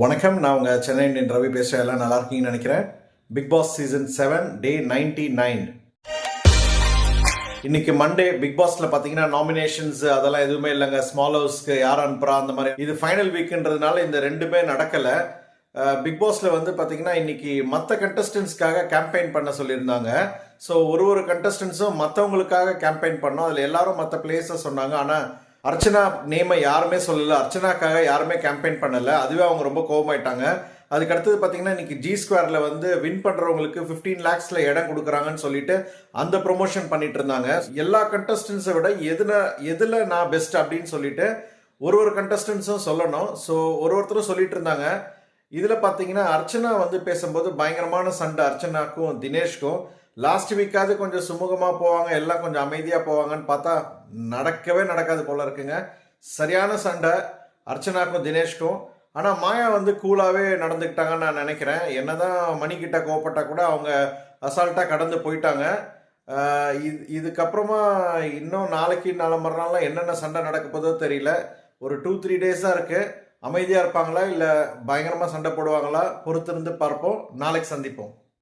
வணக்கம். நான் உங்கள் சென்னை இந்தியன் ரவி பேசுகிறேன் எல்லாம் நல்லா இருக்கீங்கன்னு நினைக்கிறேன். Bigg Boss season seven day ninety nine இன்னைக்கு மண்டே பிக் பாஸ்ல பாத்தீங்கன்னா நாமினேஷன்ஸ் அதெல்லாம் எதுவுமே இல்லைங்க. ஸ்மால் ஹவுஸ்க்கு யார் அனுப்புறா அந்த மாதிரி. இது ஃபைனல் வீக்ன்றதுனால இந்த ரெண்டுமே நடக்கல. பிக் பாஸ்ல வந்து பாத்தீங்கன்னா இன்னைக்கு மற்ற கண்டஸ்டன்ஸ்க்காக கேம்பெயின் பண்ண சொல்லியிருந்தாங்க. ஸோ ஒரு ஒரு கண்டஸ்டன்ஸும் மற்றவங்களுக்காக கேம்பெயின் பண்ணோம். அதில் எல்லாரும் மற்ற பிளேஸை சொன்னாங்க. ஆனால் அர்ச்சனா நேமை யாருமே சொல்லலை. அர்ச்சனாக்காக யாருமே கேம்பெயின் பண்ணலை. அதுவே அவங்க ரொம்ப கோவமாயிட்டாங்க அதுக்கு அடுத்தது பார்த்தீங்கன்னா இன்னைக்கு ஜி ஸ்கொயரில் வந்து வின் பண்ணுறவங்களுக்கு ஃபிஃப்டீன் லேக்ஸில் இடம் கொடுக்குறாங்கன்னு சொல்லிட்டு அந்த ப்ரொமோஷன் பண்ணிட்டு இருந்தாங்க. எல்லா கண்டஸ்டன்ஸை விட எதுல எதில் நான் பெஸ்ட் அப்படின்னு சொல்லிட்டு ஒரு ஒரு கண்டஸ்டன்ஸும் சொல்லணும். ஸோ ஒரு ஒருத்தரும் சொல்லிட்டு இருந்தாங்க. இதில் பார்த்தீங்கன்னா அர்ச்சனா வந்து பேசும்போது பயங்கரமான சண்டை. அர்ச்சனாக்கும் தினேஷ்க்கும். லாஸ்ட் வீக்காவது கொஞ்சம் சுமூகமாக போவாங்க எல்லாம் கொஞ்சம் அமைதியாக போவாங்கன்னு பார்த்தா நடக்கவே நடக்காது போல இருக்குங்க. சரியான சண்டை அர்ச்சனாக்கும் தினேஷ்க்கும். ஆனால் மாயா வந்து கூலாகவே நடந்துக்கிட்டாங்கன்னு நான் நினைக்கிறேன். என்ன தான் மணிக்கிட்ட கோவப்பட்டா கூட அவங்க அசால்ட்டாக கடந்து போயிட்டாங்க. இது இதுக்கப்புறமா இன்னும் நாளைக்கு நாளை மறுநாள்லாம் என்னென்ன சண்டை நடக்க போதோ தெரியல. ஒரு டூ த்ரீ டேஸாக இருக்குது அமைதியாக இருப்பாங்களா? இல்லை பயங்கரமாக சண்டை போடுவாங்களா? பொறுத்திருந்து பார்ப்போம். நாளைக்கு சந்திப்போம்.